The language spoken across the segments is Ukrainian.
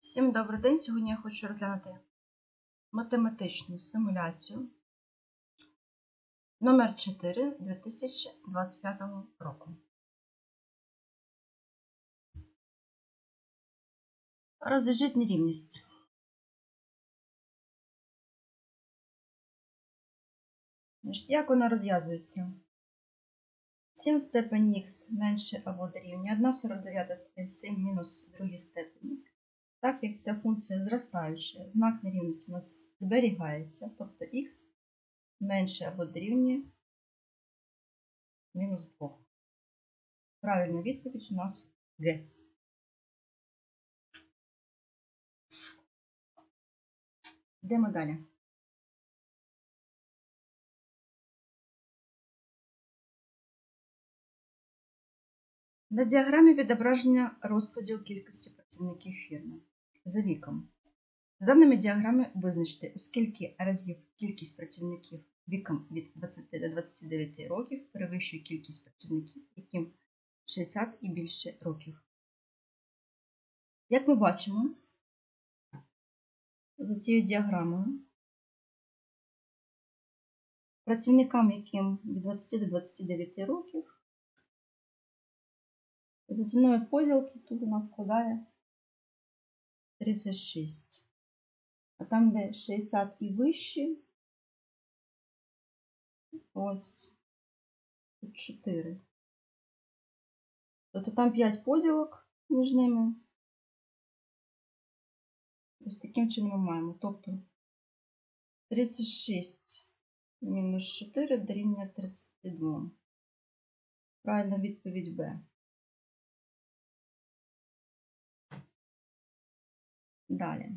Всім добрий день! Сьогодні я хочу розглянути математичну симуляцію номер 4 2025 року. Розв'яжіть нерівність. Як вона розв'язується? 7 в степені х менше або дорівнює 1,49 7 мінус в другій степені. Так як ця функція зростаюча, знак нерівності у нас зберігається, тобто х менше або дорівнює мінус 2. Правильна відповідь у нас Г. Йдемо далі. На діаграмі відображення розподіл кількості працівників фірми за віком. За даними діаграми визначте, у скільки разів кількість працівників віком від 20 до 29 років перевищує кількість працівників, яким 60 і більше років. Як ми бачимо, за цією діаграмою, працівникам, яким від 20 до 29 років, за ціною поділки тут у нас складає 36. А там, де 60 і вище, ось тут 4. Тобто там 5 поділок між ними. Ось таким чином ми маємо. Тобто 36 мінус 4 дорівнює 32. Правильна відповідь Б. Далі.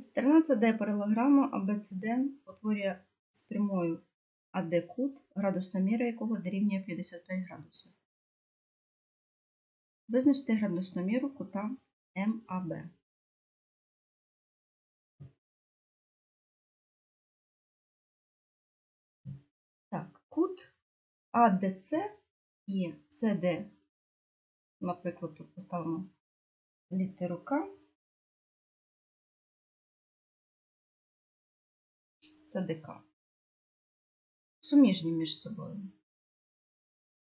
Сторона CD паралограму ABCD утворює з прямою АД кут, градусна міра якого дорівнює 55 градусів. Визначте градусну міру кута МАБ. Так, кут АДЦ і СД, наприклад, тут поставимо літеру К. ЦДК. Суміжні між собою.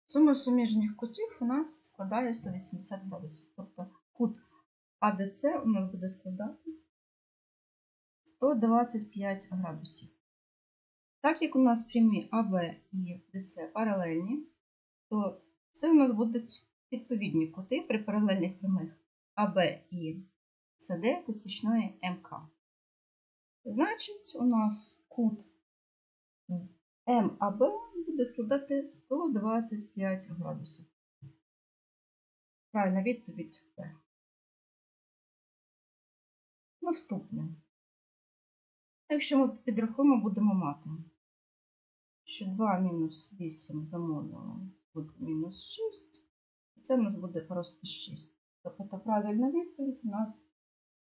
Сума суміжних кутів у нас складає 180 градусів. Тобто кут АДЦ у нас буде складати 125 градусів. Так як у нас прямі АБ і ДЦ паралельні, то це у нас будуть відповідні кути при паралельних прямих АБ і СД посічної МК. Значить, у нас кут МАБ буде складати 125 градусів. Правильна відповідь П. Наступне. Якщо ми підрахуємо, будемо мати, що 2 мінус 8 за буде мінус 6, і це у нас буде просто 6. Тобто правильна відповідь у нас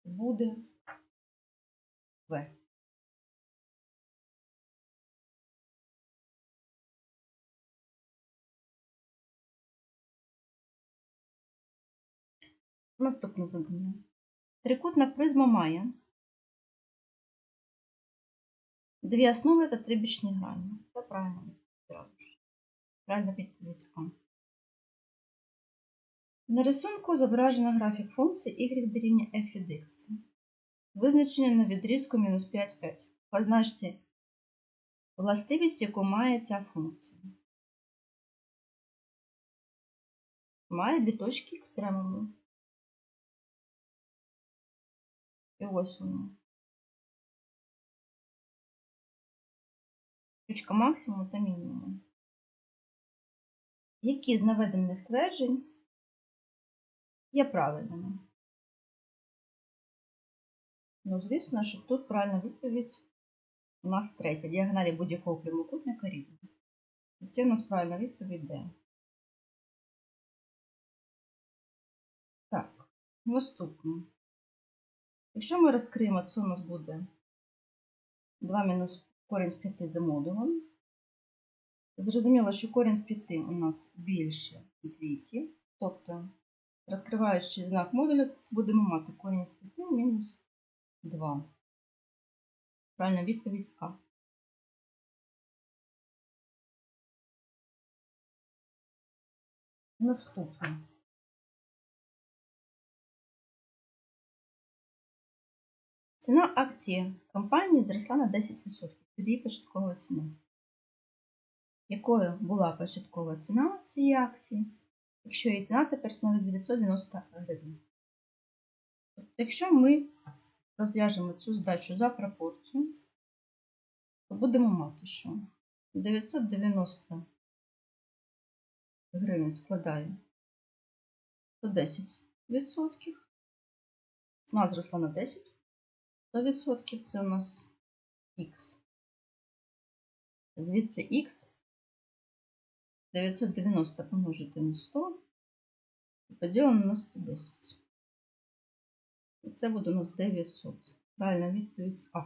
буде В. Наступне завдання. Трикутна призма має дві основи та три бічні грані. Це правильно відповідь. Правильна відповідь А. На рисунку зображено графік функції y дорівнює f від x. Визначення на відрізку мінус 5, 5. Позначте властивість, яку має ця функція. Має дві точки екстремуму. І ось воно. Точка максимуму та мінімуму. Які з наведених тверджень є правильними? Ну, звісно, що тут правильна відповідь у нас третя. Діагоналі будь-якого прямокутника рівна. І це у нас правильна відповідь Д. Так, наступне. Якщо ми розкриємо, це у нас буде 2 мінус корінь з 5 за модулем. Зрозуміло, що корінь з 5 у нас більше двійки, тобто Розкриваючи знак модуля, будемо мати корінь з 5 мінус 2. Правильна відповідь А. Наступне. Ціна акції компанії зросла на 10% від її початкової ціни. Якою була початкова ціна цієї акції, якщо її ціна тепер становить 990 гривень? Якщо ми розв'яжемо цю задачу за пропорцію, то будемо мати, що 990 гривень складає 110%. Ціна зросла на 10%. 100% це у нас х. Звідси х 990 помножити на 100 і поділено на 110. І це буде у нас 900. Правильна відповідь А.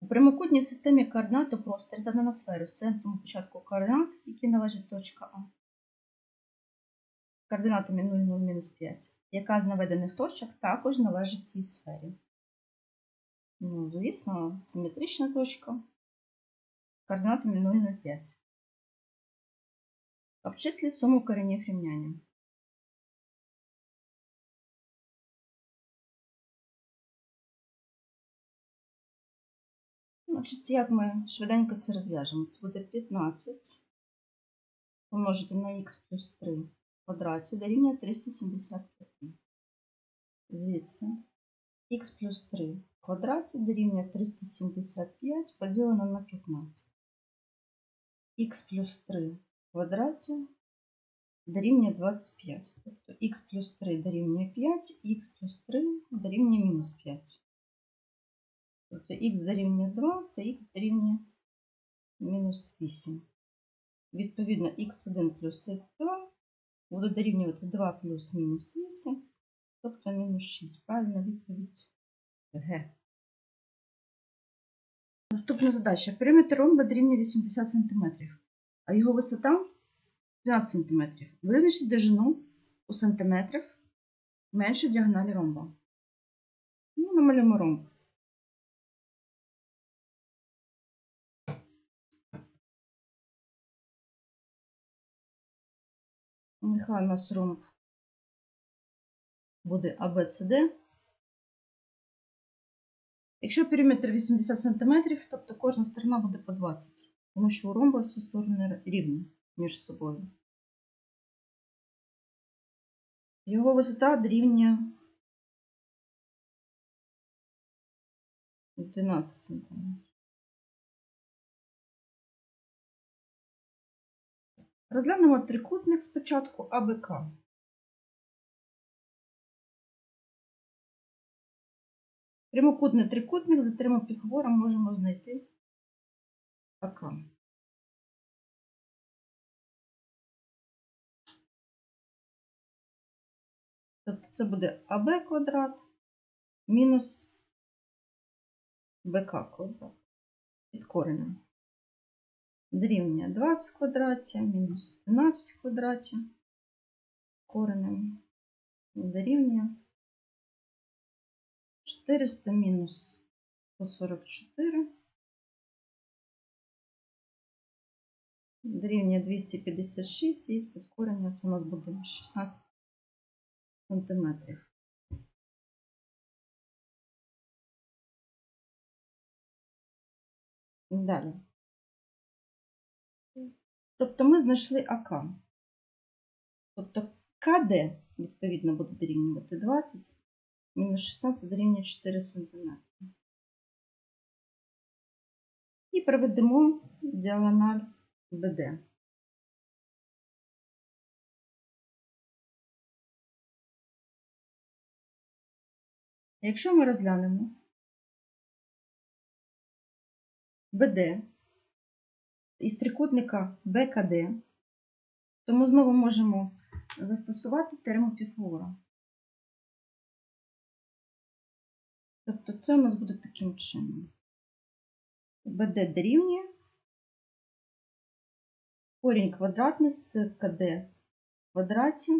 У прямокутній системі координат у просторі задана сферу з центром початку координат, які належать точка А. Координатами 0, 0, мінус 5 яка з наведених точок також належить цій сфері. Ну, звісно, симетрична точка координатами 0,05. Обчисли суму коренів рівняння. Значить, як ми швиденько це розв'яжемо? Це буде 15 помножити на х плюс 3 в квадраті дорівнює 375. Звідси х плюс 3 в квадраті дорівнює 375 поділено на 15. Х плюс 3 в квадраті дорівнює 25. Тобто х плюс 3 дорівнює 5, х плюс 3 дорівнює мінус 5. Тобто х дорівнює 2 та х дорівнює мінус 8. Відповідно, х1 плюс х2 буде дорівнювати 2 плюс мінус 8, тобто мінус 6. Правильна відповідь Г. Наступна задача. Периметр ромба дорівнює 80 см, а його висота 12 см. Визначіть довжину у сантиметрах менше діагоналі ромба. Ну, намалюємо ромб. Нехай у нас ромб буде ABCD. Якщо периметр 80 см, тобто кожна сторона буде по 20, тому що у ромба всі сторони рівні між собою. Його висота дорівнює 12 см. Розглянемо трикутник спочатку АБК. Прямокутний трикутник за трьома піфагором можемо знайти АК. Тобто це буде АБ квадрат мінус БК квадрат під коренем. Дорівнює 20 в квадраті мінус 12 в квадраті коренем дорівнює 400 мінус 144 дорівнює 256 і з корення це у нас буде 16 сантиметрів. Далі. Тобто ми знайшли АК. Тобто КД, відповідно, буде дорівнювати 20, мінус 16 дорівнює 4 см. І проведемо діагональ БД. Якщо ми розглянемо БД із трикутника БКД, то ми знову можемо застосувати теорему Піфагора. Тобто це у нас буде таким чином. БД дорівнює корінь квадратний з КД квадраті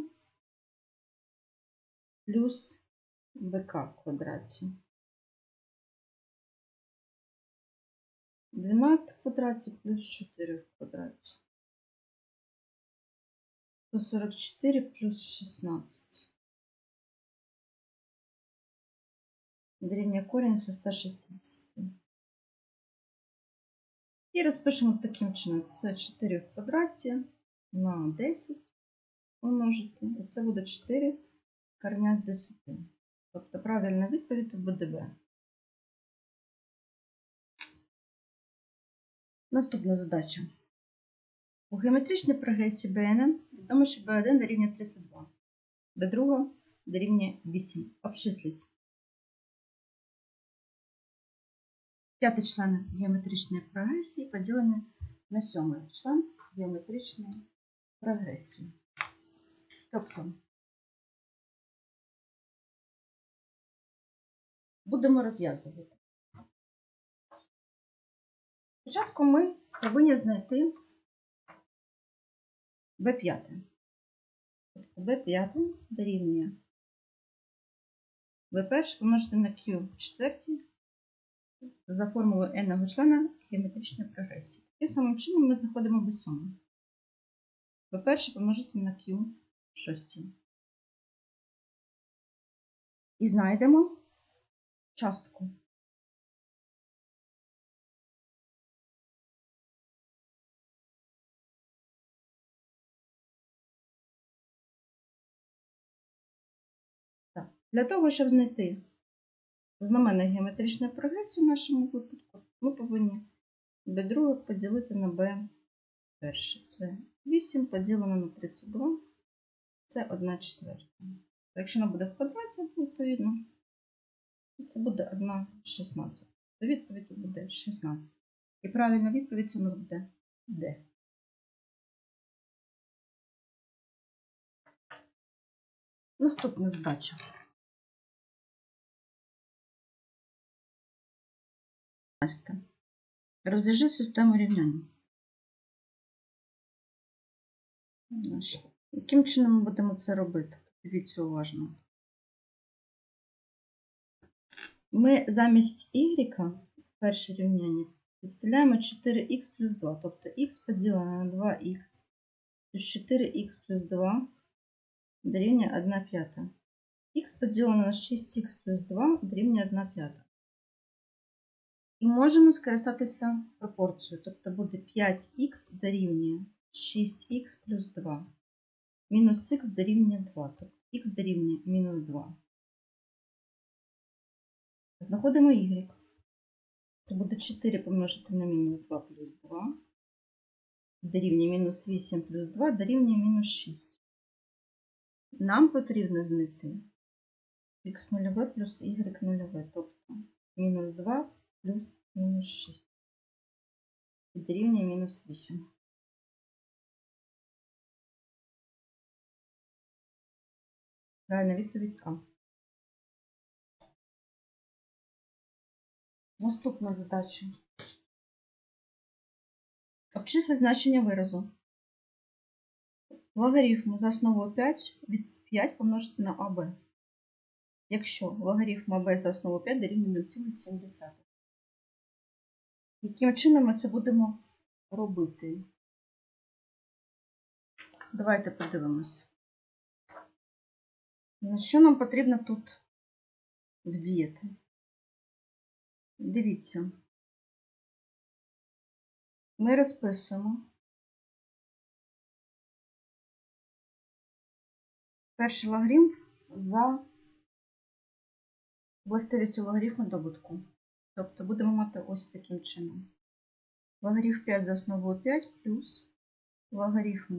плюс БК в квадраті. 12 в квадраті плюс 4 в квадраті. 144 плюс 16. Дорівнює корінь зі 160. І розпишемо таким чином. Це 4 в квадраті на 10 помножити. І це буде 4 корня з 10. Тобто правильна відповідь буде Б. Наступна задача. У геометричній прогресії BN відомо, що B1 дорівнює 32, B2 дорівнює 8. Обчисліть. П'ятий член геометричної прогресії поділений на сьомий член геометричної прогресії. Тобто будемо розв'язувати. Спочатку ми повинні знайти B5. Тобто B5 дорівнює B1 помножити на Q четвертій за формулою n члена геометричної прогресії. Таким самим чином ми знаходимо B7. B1 помножити на Q шостій. І знайдемо частку. Для того, щоб знайти знаменник геометричної прогресії в нашому випадку, ми повинні b2 поділити на b перше. Це 8 поділено на 32, це 1 четверта. Якщо вона буде в квадраті, відповідно, це буде 1 16. То відповідь буде 16. І правильна відповідь у нас буде D. Наступна задача. Розв'яжи систему рівняння. Яким чином ми будемо це робити? Дивіться уважно. Ми замість y перше рівняння підставляємо 4х плюс 2, тобто х поділене на 2х плюс 4х плюс 2 дорівнює 1 п'ята. х поділене на 6х плюс 2 дорівнює 1 п'ята. І можемо скористатися пропорцією, тобто буде 5х дорівнює 6х плюс 2. Мінус х дорівнює 2, тобто х дорівнює мінус 2. Знаходимо y. Це буде 4 помножити на мінус 2 плюс 2. Дорівнює мінус 8 плюс 2 дорівнює мінус 6. Нам потрібно знайти х0 плюс y0, тобто мінус 2 плюс мінус 6. І дорівнює мінус 8. Правильна відповідь А. Наступна задача. Обчисли значення виразу. Логарифм за основою 5 від 5 помножити на АБ. Якщо логарифм АБ за основу 5 дорівнює 0,7. Яким чином ми це будемо робити? Давайте подивимось. На що нам потрібно тут вдіяти? Дивіться. Ми розписуємо перший логарифм за властивістю логарифму добутку. Тобто будемо мати ось таким чином. Логарифм 5 за основою 5 плюс логарифм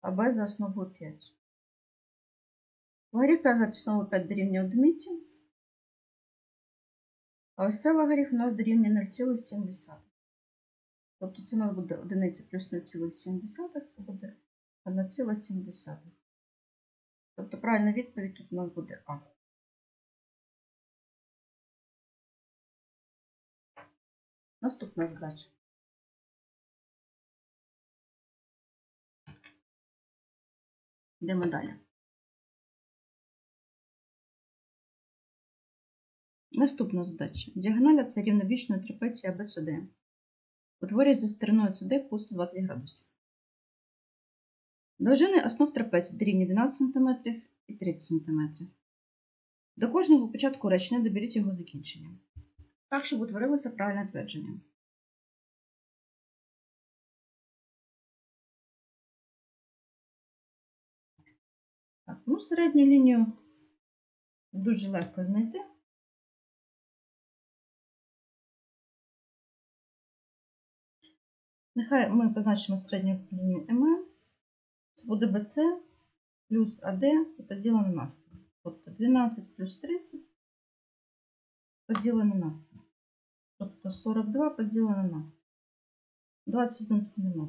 АБ за основою 5. Логарифм 5 за основою 5 дорівнює одиниці. А ось це логарифм у нас дорівнює 0,7. Тобто це у нас буде 1 плюс 0,7, це буде 1,7. Тобто правильна відповідь тут у нас буде А. Наступна задача. Йдемо далі. Наступна задача. Діагоналя це рівнобічної трапеції ABCD. Утворюється за стороною CD по 120 градусів. Довжини основ трапеції дорівнює 12 см і 30 см. До кожного початку речення доберіть його закінчення. Так, щоб утворилося правильне твердження. Так, ну, середню лінію дуже легко знайти. Нехай ми позначимо середню лінію МН. Це буде BC плюс AD і поділене навпіл. Тобто 12 плюс 30 поділене навпіл. Тобто 42 поділене на 21 см.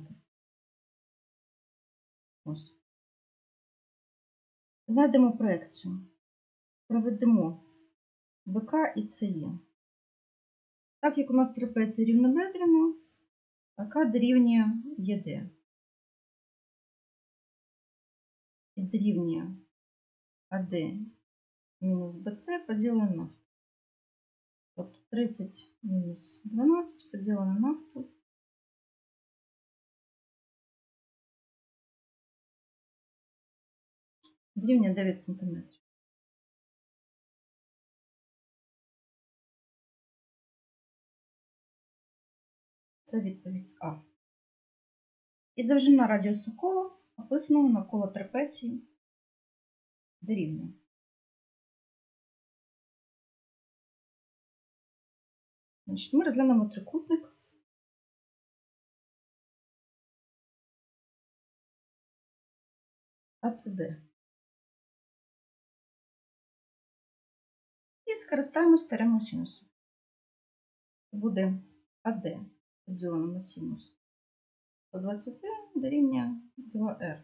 Ось. Знайдемо проекцію. Проведемо БК і ЦЕ. Так як у нас трапеція рівнобедрена, АК дорівнює ЄД. І дорівнює АД мінус БЦ поділене на. Тобто 30 мінус 12 поділене на навпіл. Дорівнює 9 см. Це відповідь А. І довжина радіусу кола, описаного навколо трапеції, дорівнює. Значить, ми розглянемо трикутник. АЦД. І скористаємось теоремою синусу. Буде АД поділено на синус 120 дорівнює 2R.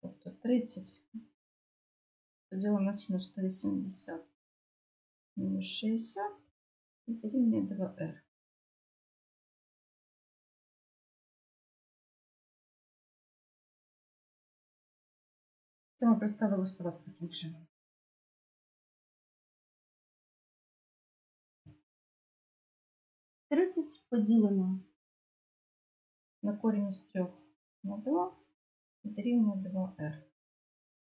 Тобто 30 поділено на синус 180 мінус 60 дорівнює 2R. Це ми представили 120 таким чином. Тридцять поділено на корінь із 3 на 2 і дорівнює 2r.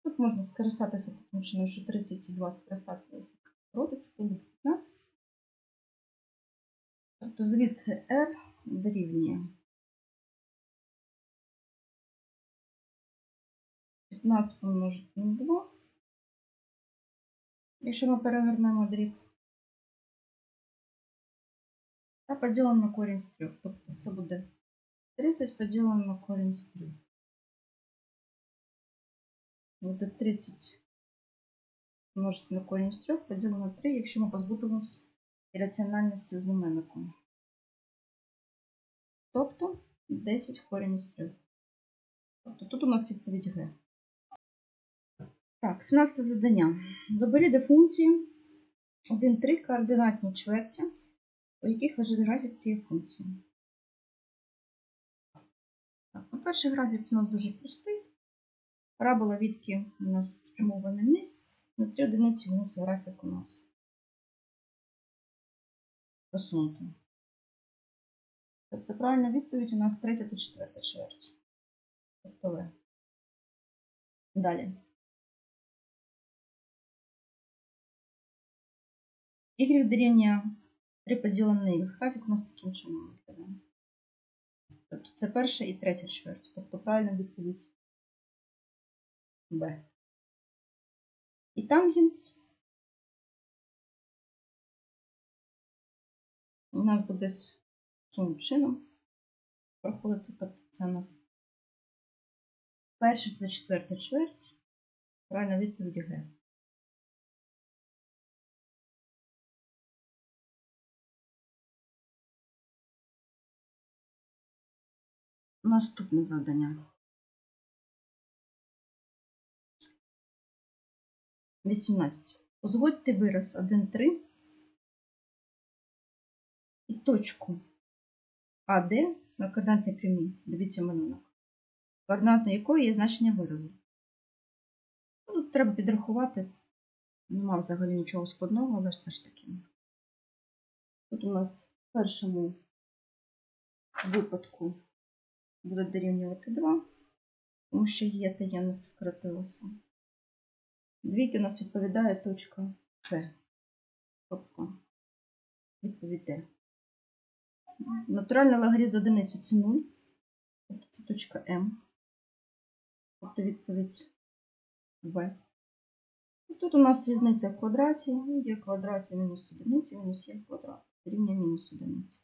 Тут можна скористатися таким чином, що 32 скористатися родиться, то буде 15. Тобто звідси r дорівнює 15 помножити на 2. Якщо ми перевернемо дріб, та поділимо на корінь з 3. Тобто це буде 30 поділено на корінь з 3. Буде 30 помножити на корінь з 3 поділено на 3, якщо ми позбутимемося ірраціональності в знаменнику. Тобто 10 корінь з 3. Тобто тут у нас відповідь Г. Так, 17 завдання. Добері до функції 1,3 координатні чверті, у яких лежить графік цієї функції. Так, перший графік це у нас дуже простий. Парабола відки у нас спрямована вниз, на 3 одиниці вниз графік у нас посунутий. Тобто правильна відповідь у нас третя та четверта чверть. Тобто В. Далі. Y дорівнює 3 поділене на х. Графік у нас таким чином виглядає. Тобто це перша і третя чверть. Тобто правильна відповідь Б. І тангенс у нас буде таким чином проходити. Тобто це у нас перша та четверта чверть. Правильна відповідь Г. Наступне завдання. 18. Узводьте вираз 1,3 і точку АД на координатній прямій. Дивіться малюнок. Координатна якої є значення виразу. Тут треба підрахувати. Нема взагалі нічого складного, але все ж таки. Тут у нас в першому випадку буде дорівнювати 2, тому що є та є не скоротилося. Двійки у нас відповідає точка П. Тобто відповідь Д. Натуральний логарифм одиниці це 0. Тобто це точка М. Тобто відповідь В. Тут у нас різниця в квадраті. Є в квадраті мінус одиниці, мінус є в квадраті. Рівня мінус одиниці.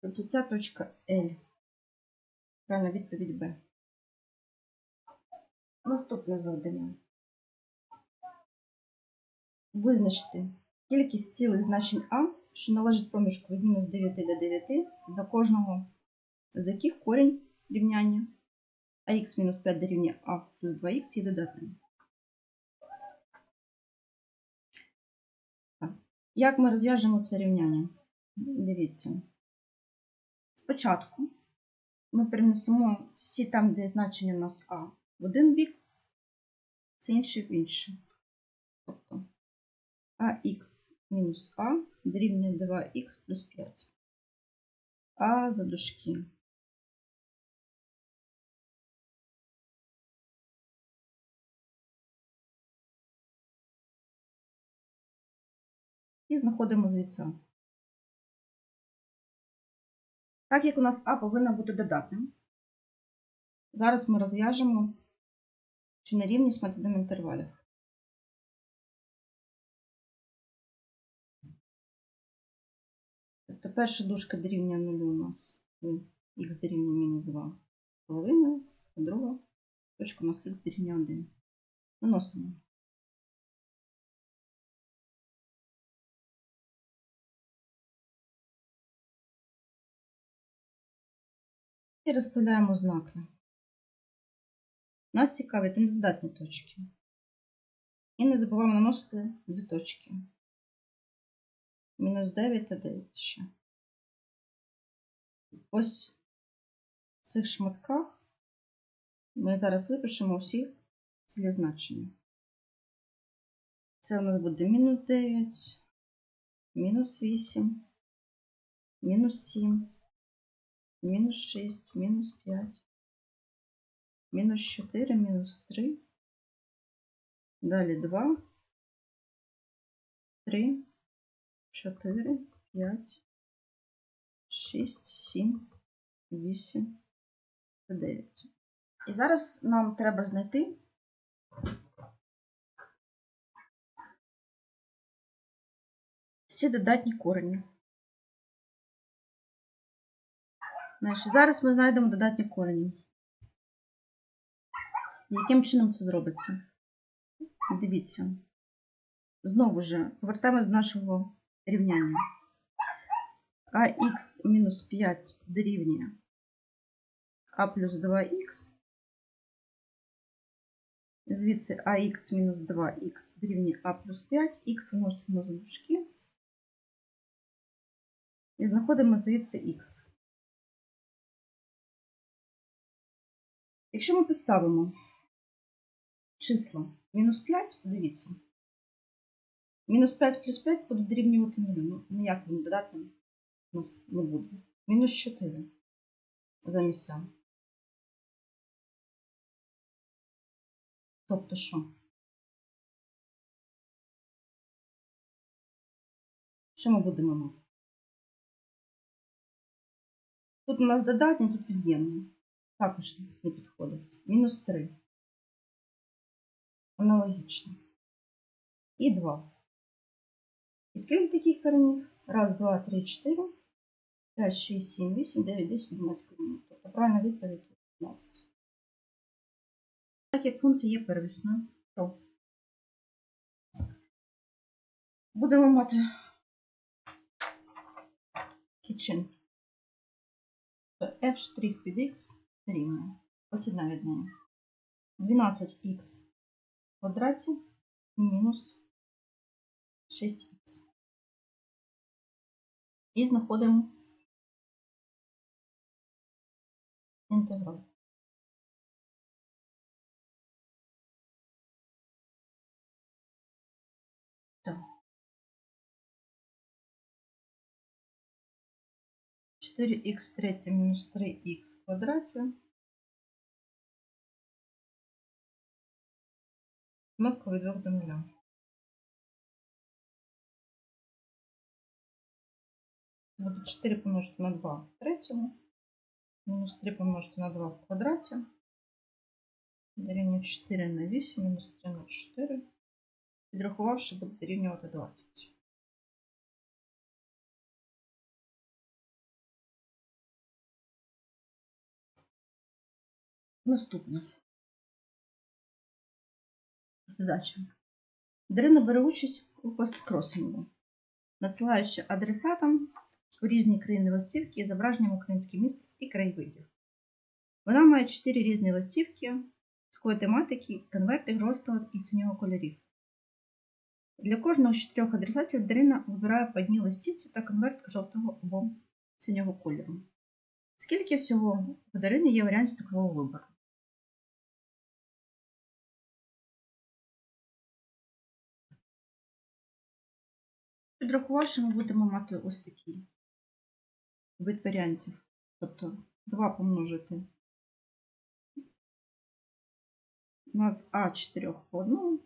Тобто ця точка L. Правильна відповідь Б. Наступне завдання. Визначити кількість цілих значень А, що належить проміжку від мінус 9 до 9, за кожного з яких корінь рівняння ax мінус 5 дорівнює а плюс 2х є додатним. Як ми розв'яжемо це рівняння? Дивіться. Спочатку ми перенесемо всі там, де значення у нас А в один бік, це інший в інший. Тобто ax мінус а дорівнює 2х плюс 5. А за дужки. І знаходимо звідси. Так як у нас А повинна бути додатним, зараз ми розв'яжемо цю нерівність методом інтервалів. Тобто перша дужка дорівнює 0 у нас х дорівнює мінус 2 половиною, а друга точка у нас х дорівнює 1. Виносимо. І розставляємо знаки. Нас цікавить недодатні точки. І не забуваємо наносити дві точки. Мінус 9 та 9 ще. Ось в цих шматках ми зараз випишемо всі цілі значення. Це у нас буде мінус 9, мінус 8, мінус 7, мінус 6, мінус 5, мінус 4, мінус 3, далі 2, 3, 4, 5, 6, 7, 8 та 9. І зараз нам треба знайти всі додатні корені. Значить, зараз ми знайдемо додатні корені. Яким чином це зробиться? Дивіться. Знову ж повертаємось до нашого рівняння. АХ мінус 5 дорівнює А плюс 2х. Звідси АХ мінус 2х дорівнює А плюс 5, х множиться на задушки. І знаходимо звідси х. Якщо ми підставимо числа мінус 5, подивіться. Мінус 5 плюс 5 буде дорівнювати 0. Ну, ніяким додатним у нас не буде. Мінус 4 замість А. Тобто що? Що ми будемо мати? Тут у нас додатні, тут від'ємні. Також не підходить. Мінус 3. Аналогічно. І 2. І скільки таких коренів? Раз, два, три, чотири, п'ять, шість, сім, вісім, дев'ять, десять, одинадцять коренів. Тобто правильна відповідь 15. Так як функція є первісною, то будемо мати кичин. То f' від x дорівнює. Похідна від неї. 12х в квадраті мінус 6х. І знаходимо інтеграл. Так. 4х третє мінус 3х квадраті. Кнопка відверта нуля. Буде 4 помножити на 2 в третьому. Мінус 3 помножити на 2 в квадраті. Дорівнює 4 на 8, мінус 3 на 4. Підрахувавши, буде дорівнювати 20. Наступне. Задача. Дарина бере участь у посткросингу, надсилаючи адресатам у різні країни листівки з зображенням українських міст і краєвидів. Вона має чотири різні листівки такої тематики, конверти жовтого і синього кольорів. Для кожного з чотирьох адресатів Дарина вибирає по одній листівці та конверт жовтого або синього кольору. Скільки всього у Дарини є варіантів такого вибору? Підрахувавши, ми будемо мати ось такий вид варіантів. Тобто 2 помножити на з А4 по 1,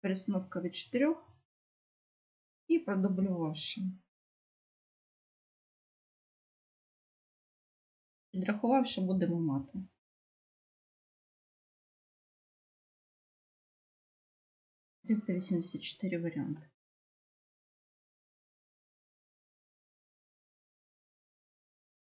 перестановка від 4 і продублювавши. Підрахувавши, будемо мати. Триста вісімдесят чотири варіанти.